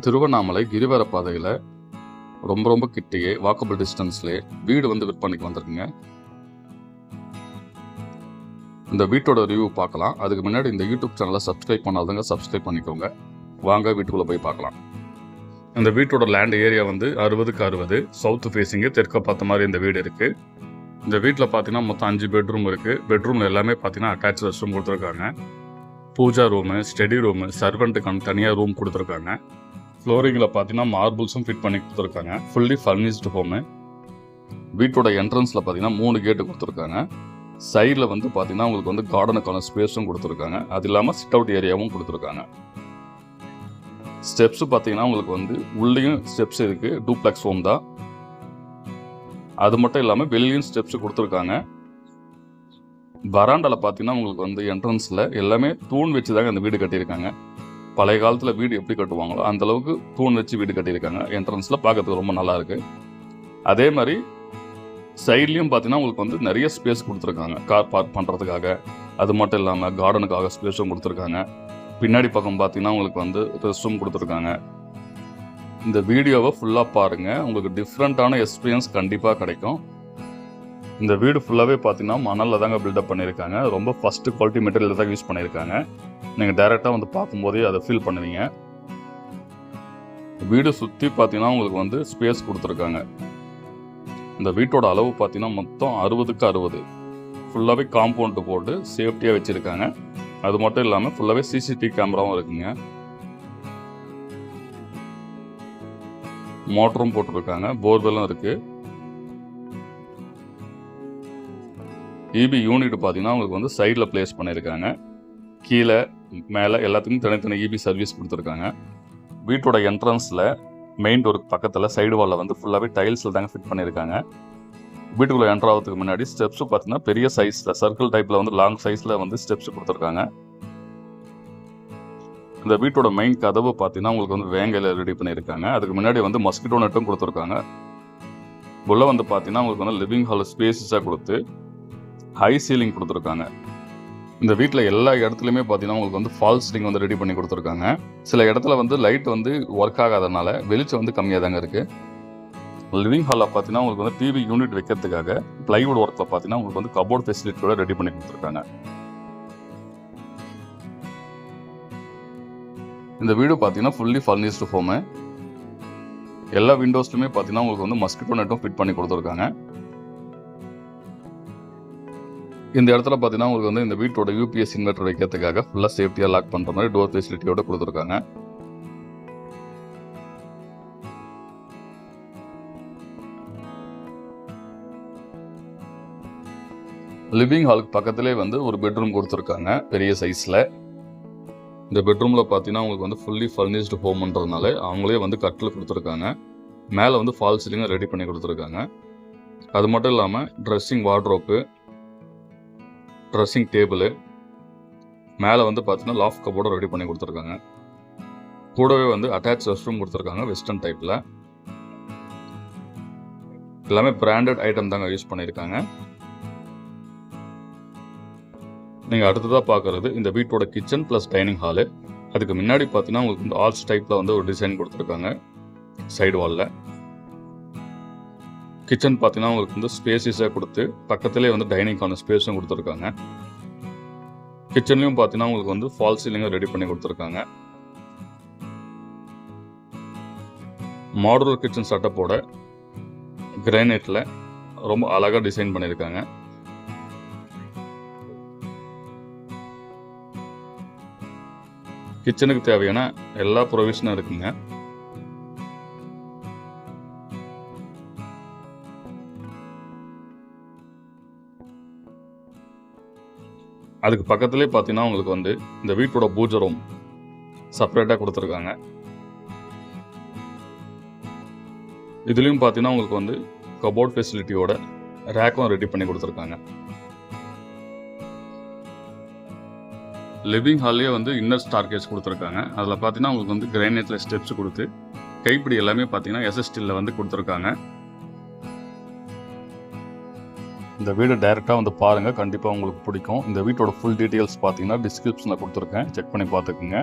திருவண்ணாமலை கிரிவர பாதையில் ரொம்ப ரொம்ப கிட்டேயே வாக்கபிள் டிஸ்டன்ஸ்லேயே வீடு வந்து விற்பனைக்கு வந்திருக்குங்க. இந்த வீட்டோட ரிவ்யூ பார்க்கலாம். அதுக்கு முன்னாடி இந்த யூடியூப் சேனலை சப்ஸ்கிரைப் பண்ணாதவங்க சப்ஸ்கிரைப் பண்ணிக்கோங்க. வாங்க வீட்டுக்குள்ளே போய் பார்க்கலாம். இந்த வீட்டோட லேண்ட் ஏரியா வந்து அறுபதுக்கு அறுபது. சவுத் ஃபேஸிங்கு தெற்க பார்த்த மாதிரி இந்த வீடு இருக்குது இந்த வீட்டில் பார்த்தீங்கன்னா மொத்தம் அஞ்சு பெட்ரூம் இருக்குது பெட்ரூமில் எல்லாமே பார்த்தீங்கன்னா அட்டாச் ரெஸ்ட் ரூம் கொடுத்துருக்காங்க. பூஜா ரூமு ஸ்டடி ரூமு சர்வெண்ட்டுக்கான தனியாக ரூம் கொடுத்துருக்காங்க. ஃப்ளோரிங்கில் பார்த்தீங்கன்னா மார்பிள்ஸும் ஃபிட் பண்ணி கொடுத்துருக்காங்க. ஃபுல்லி ஃபர்னிஷ்டு ஹோமு வீட்டோட என்ட்ரன்ஸில் பார்த்தீங்கன்னா மூணு கேட்டு கொடுத்துருக்காங்க. சைடில் வந்து பார்த்தீங்கன்னா உங்களுக்கு வந்து கார்டனுக்கான ஸ்பேஸும் கொடுத்துருக்காங்க. அது இல்லாமல் சிட் அவுட் ஏரியாவும் கொடுத்துருக்காங்க. ஸ்டெப்ஸ் பார்த்தீங்கன்னா உங்களுக்கு வந்து உள்ளேயும் ஸ்டெப்ஸ் இருக்குது டூப்ளெக்ஸ் ஹோம் தான். அது மட்டும் இல்லாமல் வெளியும் ஸ்டெப்ஸ் கொடுத்துருக்காங்க. வராண்டாவில் பார்த்தீங்கன்னா உங்களுக்கு வந்து என்ட்ரன்ஸில் எல்லாமே தூண் வச்சு தாங்க அந்த வீடு கட்டியிருக்காங்க. பழைய காலத்தில் வீடு எப்படி கட்டுவாங்களோ அந்த அளவுக்கு தூண் வச்சு வீடு கட்டியிருக்காங்க. என்ட்ரன்ஸில் பார்க்கறதுக்கு ரொம்ப நல்லா இருக்கு. அதே மாதிரி சைட்லேயும் பார்த்தீங்கன்னா உங்களுக்கு வந்து நிறைய ஸ்பேஸ் கொடுத்துருக்காங்க. கார் பார்க் பண்ணுறதுக்காக அது மட்டும் இல்லாமல் கார்டனுக்காக ஸ்பேஸும் கொடுத்துருக்காங்க. பின்னாடி பக்கம் பார்த்தீங்கன்னா உங்களுக்கு வந்து ரெஸ்ட் ரூம் கொடுத்துருக்காங்க. இந்த வீடியோவை ஃபுல்லாக பாருங்கள் உங்களுக்கு டிஃப்ரெண்ட்டான எக்ஸ்பீரியன்ஸ் கண்டிப்பாக கிடைக்கும். இந்த வீடு ஃபுல்லாகவே பார்த்தீங்கன்னா மணலில் தாங்க பில்டப் பண்ணியிருக்காங்க ரொம்ப ஃபஸ்ட்டு குவாலிட்டி மெட்டீரியல் தான் யூஸ் பண்ணியிருக்காங்க நீங்கள் டைரெக்டாக வந்து பார்க்கும்போதே அதை ஃபீல் பண்ணுவீங்க. வீடு சுற்றி பார்த்தீங்கன்னா உங்களுக்கு வந்து ஸ்பேஸ் கொடுத்துருக்காங்க. இந்த வீட்டோட அளவு பார்த்தீங்கன்னா மொத்தம் அறுபதுக்கு அறுபது. ஃபுல்லாகவே காம்பவுண்டு போட்டு சேஃப்டியாக வச்சுருக்காங்க. அது மட்டும் இல்லாமல் ஃபுல்லாகவே சிசிடிவி கேமராவும் இருக்குங்க. மோட்டரும் போட்டிருக்காங்க. போர்வெல்லும் இருக்குது இபி யூனிட் பார்த்தீங்கன்னா உங்களுக்கு வந்து சைடில் ப்ளேஸ் பண்ணியிருக்காங்க கீழே மேலே எல்லாத்துக்கும் தனித்தனி இபி சர்வீஸ் கொடுத்துருக்காங்க. வீட்டோட என்ட்ரன்ஸில் மெயின் டோருக்கு பக்கத்தில் சைடு வாலில் வந்து ஃபுல்லாகவே டைல்ஸில் தாங்க ஃபிட் பண்ணியிருக்காங்க வீட்டுக்குள்ளே என்ட்ரு ஆகிறதுக்கு முன்னாடி ஸ்டெப்ஸு பார்த்தீங்கன்னா பெரிய சைஸில் சர்க்கிள் டைப்பில் வந்து லாங் சைஸில் வந்து ஸ்டெப்ஸ் கொடுத்துருக்காங்க. இந்த வீட்டோட மெயின் கதவு பார்த்தீங்கன்னா உங்களுக்கு வந்து வேங்கையில் ரெடி பண்ணியிருக்காங்க அதுக்கு முன்னாடி வந்து மஸ்கிட்டோ நெட்டும் கொடுத்துருக்காங்க. உள்ளே வந்து பார்த்தீங்கன்னா உங்களுக்கு வந்து லிவிங் ஹால் ஸ்பேசஸாக கொடுத்து ஹை சீலிங் கொடுத்துருக்காங்க. இந்த வீட்டில் எல்லா இடத்துலையுமே பார்த்தீங்கன்னா உங்களுக்கு வந்து ஃபால்ஸ் சீலிங் வந்து ரெடி பண்ணி கொடுத்துருக்காங்க. சில இடத்துல வந்து லைட் வந்து ஒர்க் ஆகாதனால வெளிச்சம் வந்து கம்மியாக தாங்க இருக்குது லிவிங் ஹாலில் பார்த்தீங்கன்னா உங்களுக்கு வந்து டிவி யூனிட் வைக்கிறதுக்காக பிளைவுட் ஒர்க்கில் பார்த்தீங்கன்னா உங்களுக்கு வந்து கபோர்ட் ஃபெசிலிட்டியோட ரெடி பண்ணி கொடுத்துருக்காங்க. இந்த வீடு பார்த்தீங்கன்னா ஃபுல்லி ஃபர்னிஷ்டு ஹோமு எல்லா விண்டோஸ்லையுமே பார்த்தீங்கன்னா உங்களுக்கு வந்து மஸ்கிட்டோ நெட்டும் ஃபிட் பண்ணி கொடுத்துருக்காங்க. இந்த இடத்துல பார்த்தீங்கன்னா உங்களுக்கு வந்து இந்த வீட்டோட யூபிஎஸ் இன்வெர்டர் வைக்கிறதுக்காக ஃபுல்லாக சேஃப்டியாக லாக் பண்ணுற மாதிரி டோர் ஃபெசிலிட்டியோட கொடுத்துருக்காங்க. லிவிங் ஹாலுக்கு பக்கத்திலே வந்து ஒரு பெட்ரூம் கொடுத்துருக்காங்க பெரிய சைஸில் இந்த பெட்ரூமில் பார்த்தீங்கன்னா உங்களுக்கு வந்து ஃபுல்லி ஃபர்னிஷ்டு ஹோம்ன்றதுனால அவங்களே வந்து கட்டில் கொடுத்துருக்காங்க. மேலே வந்து ஃபால் சீலிங்கும் ரெடி பண்ணி கொடுத்துருக்காங்க. அது மட்டும் இல்லாமல் ட்ரெஸ்ஸிங் வார்ட்ரோப்பு ட்ரெஸ்ஸிங் டேபிள் மேலே வந்து பார்த்தீங்கன்னா லாஃப் கபோர்டு ரெடி பண்ணி கொடுத்துருக்காங்க. கூடவே வந்து அட்டாச் ரெஸ்ட் ரூம் கொடுத்துருக்காங்க வெஸ்டர்ன் டைப்பில் எல்லாமே பிராண்டட் ஐட்டம் தாங்க யூஸ் பண்ணியிருக்காங்க. நீங்கள் அடுத்ததாக பார்க்குறது இந்த வீட்டோட கிச்சன் ப்ளஸ் டைனிங் ஹாலு அதுக்கு முன்னாடி பார்த்தீங்கன்னா உங்களுக்கு வந்து ஆல்ஸ் டைப்பில் வந்து ஒரு டிசைன் கொடுத்துருக்காங்க. சைடு வாலில் கிச்சன் பார்த்தீங்கன்னா உங்களுக்கு வந்து ஸ்பேசிஸாக கொடுத்து பக்கத்துலேயே வந்து டைனிங்கான ஸ்பேஸும் கொடுத்துருக்காங்க. கிச்சன்லேயும் பார்த்தீங்கன்னா உங்களுக்கு வந்து ஃபால் சீலிங்கும் ரெடி பண்ணி கொடுத்துருக்காங்க. மாடுலர் கிச்சன் செட்டப்போட கிரானைட்டில் ரொம்ப அழகாக டிசைன் பண்ணியிருக்காங்க. கிச்சனுக்கு தேவையான எல்லா ப்ரொவிஷனும் இருக்குங்க. அதுக்கு பக்கத்துலேயே பார்த்தீங்கன்னா உங்களுக்கு வந்து இந்த வீட்டோட பூஜை ரூம் செப்பரேட்டாக கொடுத்துருக்காங்க. இதுலேயும் பார்த்தீங்கன்னா உங்களுக்கு வந்து கபோர்ட் ஃபெசிலிட்டியோட ரேக்கும் ரெடி பண்ணி கொடுத்துருக்காங்க. லிவிங் ஹால்லேயே வந்து இன்னர் ஸ்டார்கேஸ் கொடுத்துருக்காங்க. அதில் பார்த்தீங்கன்னா உங்களுக்கு வந்து கிரைனேட்டில் ஸ்டெப்ஸ் கொடுத்து கைப்பிடி எல்லாமே பார்த்தீங்கன்னா எஸ்எஸ்டியில் வந்து கொடுத்துருக்காங்க. இந்த வீடு டைரெக்டாக வந்து பாருங்கள் கண்டிப்பாக உங்களுக்கு பிடிக்கும். இந்த வீட்டோட ஃபுல் டீட்டெயில்ஸ் பார்த்தீங்கன்னா டிஸ்கிரிப்ஷனில் கொடுத்துருக்கேன். செக் பண்ணி பார்த்துக்குங்க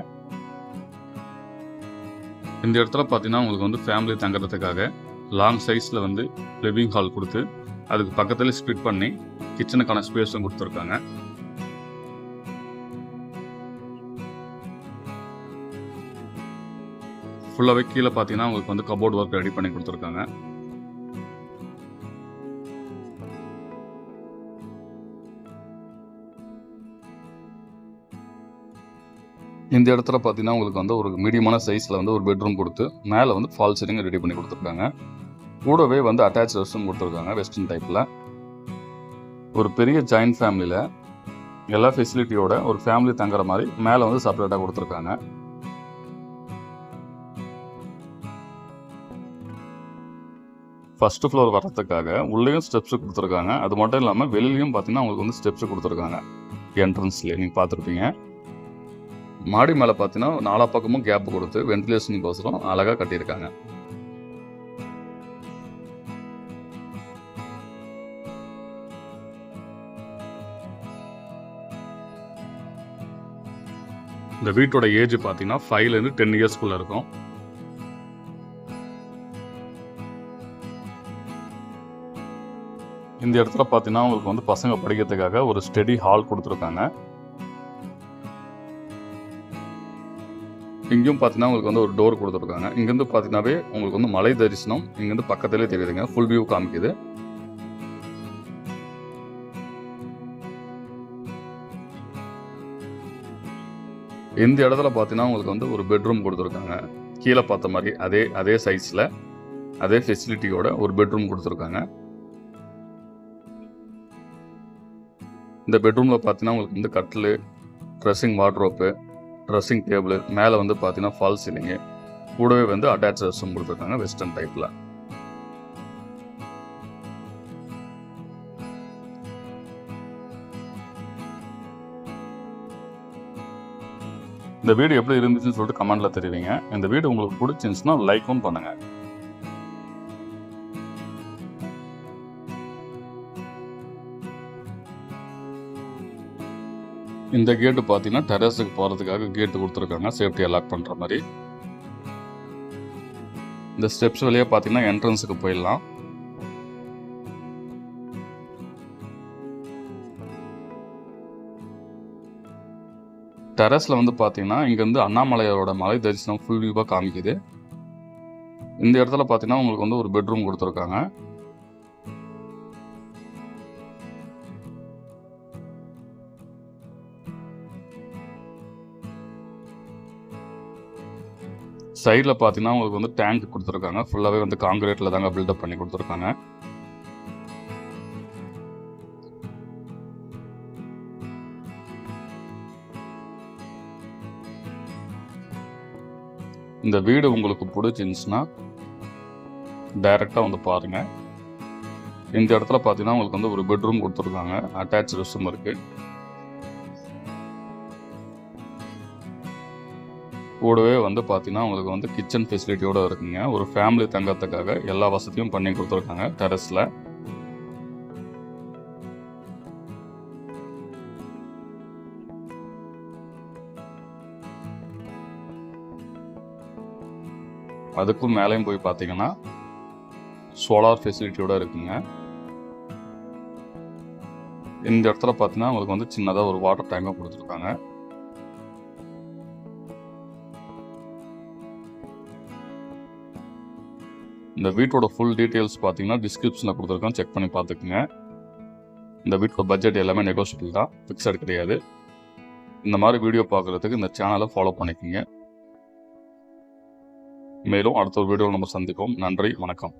இந்த இடத்துல பார்த்தீங்கன்னா உங்களுக்கு வந்து ஃபேமிலி தங்குறதுக்காக லாங் சைஸில் வந்து லிவிங் ஹால் கொடுத்து அதுக்கு பக்கத்தில் ஸ்பிட் பண்ணி கிச்சனுக்கான ஸ்பேஸும் கொடுத்துருக்காங்க. ஃபுல்லாகவே கீழே பார்த்தீங்கன்னா உங்களுக்கு வந்து கபோர்ட் ஒர்க் ரெடி பண்ணி கொடுத்துருக்காங்க. இந்த இடத்துல பார்த்தீங்கன்னா உங்களுக்கு வந்து ஒரு மீடியமான சைஸில் வந்து ஒரு பெட்ரூம் கொடுத்து மேலே வந்து ஃபால் சீலிங் ரெடி பண்ணி கொடுத்துருக்காங்க. கூடவே வந்து அட்டாச் ரெஸ்ட்ரூம் கொடுத்துருக்காங்க வெஸ்டர்ன் டைப்பில் ஒரு பெரிய ஜாயின்ட் ஃபேமிலியில் எல்லா ஃபெசிலிட்டியோட ஒரு ஃபேமிலி தங்குற மாதிரி மேலே வந்து செப்பரேட்டாக கொடுத்துருக்காங்க. ஃபஸ்ட்டு ஃப்ளோர் வர்றதுக்காக உள்ளேயும் ஸ்டெப்ஸு கொடுத்துருக்காங்க. அது மட்டும் இல்லாமல் வெளிலையும் பார்த்தீங்கன்னா அவங்களுக்கு வந்து ஸ்டெப்ஸு கொடுத்துருக்காங்க. என்ட்ரன்ஸ்லேயே நீங்கள் பார்த்துருப்பீங்க. மாடி மேலே பார்த்தீங்கன்னா நாலா பக்கமும் கேப் கொடுத்து வென்டிலேஷனுக்கோசரம் அழகாக கட்டியிருக்காங்க. இந்த வீட்டோட ஏஜ் பார்த்தீங்கன்னா ஃபைவ்லேருந்து டென் இயர்ஸ்குள்ளே இருக்கும். இந்த இடத்துல பார்த்தீங்கன்னா உங்களுக்கு வந்து பசங்க படிக்கிறதுக்காக ஒரு ஸ்டெடி ஹால் கொடுத்துருக்காங்க. இங்கேயும் பார்த்தீங்கன்னா உங்களுக்கு வந்து ஒரு டோர் கொடுத்துருக்காங்க. இங்கேருந்து பார்த்தீங்கன்னாவே உங்களுக்கு வந்து மலை தரிசனம் இங்கேருந்து பக்கத்துலேயே தெரியுதுங்க. ஃபுல் வியூ காமிக்குது. இந்த இடத்துல பார்த்தீங்கன்னா உங்களுக்கு வந்து ஒரு பெட்ரூம் கொடுத்துருக்காங்க. கீழே பார்த்த மாதிரி அதே அதே சைஸில் அதே ஃபெசிலிட்டியோட ஒரு பெட்ரூம் கொடுத்துருக்காங்க. இந்த பெட்ரூமில் பார்த்தீங்கன்னா உங்களுக்கு வந்து கட்டில் ட்ரெஸ்ஸிங் வார்ட்ரோப்பு ட்ரெஸ்ஸிங் டேபிள் மேலே வந்து பார்த்தீங்கன்னா ஃபால் சீலிங்கு கூடவே வந்து அட்டாச் ரெஸ்ட்ரூம் கொடுத்துருக்காங்க வெஸ்டர்ன் டைப்பில் இந்த வீடு எப்படி இருந்துச்சுன்னு சொல்லிட்டு கமெண்ட்டில் தெரிவிங்க. இந்த வீடு உங்களுக்கு பிடிச்சிருந்துச்சுன்னா லைக்கும் பண்ணுங்க. இந்த கேட்டு பார்த்தீங்கன்னா டெரஸுக்கு போகிறதுக்காக கேட்டு கொடுத்துருக்காங்க. சேஃப்டியாக லாக் பண்ணுற மாதிரி. இந்த ஸ்டெப்ஸ் வழியாக பார்த்தீங்கன்னா என்ட்ரன்ஸுக்கு போயிடலாம். டெரஸில் வந்து பார்த்தீங்கன்னா இங்கேருந்து அண்ணாமலையோட மலை தரிசனம் ஃபுல் வியூவாக காமிக்குது. இந்த இடத்துல பார்த்தீங்கன்னா உங்களுக்கு வந்து ஒரு பெட்ரூம் கொடுத்துருக்காங்க. சைடில் பார்த்தீங்கன்னா உங்களுக்கு வந்து டேங்க் கொடுத்துருக்காங்க. ஃபுல்லாகவே வந்து காங்கிரீட்டில் தாங்க பில்டப் பண்ணி கொடுத்துருக்காங்க. இந்த வீடு உங்களுக்கு பிடிச்சிருந்துச்சுன்னா டைரெக்டாக வந்து பாருங்கள் இந்த இடத்துல பார்த்தீங்கன்னா உங்களுக்கு வந்து ஒரு பெட்ரூம் கொடுத்துருக்காங்க. அட்டாச் ரெஸ்ட்ரூம் இருக்குது கூடவே வந்து பார்த்தீங்கன்னா உங்களுக்கு வந்து கிச்சன் ஃபெசிலிட்டியோட இருக்குங்க. ஒரு ஃபேமிலி தங்கறதுக்காக எல்லா வசதியும் பண்ணி கொடுத்துருக்காங்க டெரஸில் அதுக்கும் மேலேயும் போய் பார்த்தீங்கன்னா சோலார் ஃபெசிலிட்டியோட இருக்குங்க. இந்த இடத்துல பார்த்தீங்கன்னா உங்களுக்கு வந்து சின்னதாக ஒரு வாட்டர் டேங்கும் கொடுத்துருக்காங்க. இந்த வீட்டோட ஃபுல் டீட்டெயில்ஸ் பார்த்தீங்கன்னா டிஸ்கிரிப்ஷனில் கொடுத்துருக்கோம் செக் பண்ணி பார்த்துக்குங்க. இந்த வீட்டோட பட்ஜெட் எல்லாமே நெகோஷியபிள் தான். ஃபிக்ஸட் கிடையாது. இந்த மாதிரி வீடியோ பார்க்குறதுக்கு இந்த சேனலை ஃபாலோ பண்ணிக்கோங்க. மேலும் அடுத்த ஒரு வீடியோவில் நம்ம சந்திப்போம். நன்றி வணக்கம்.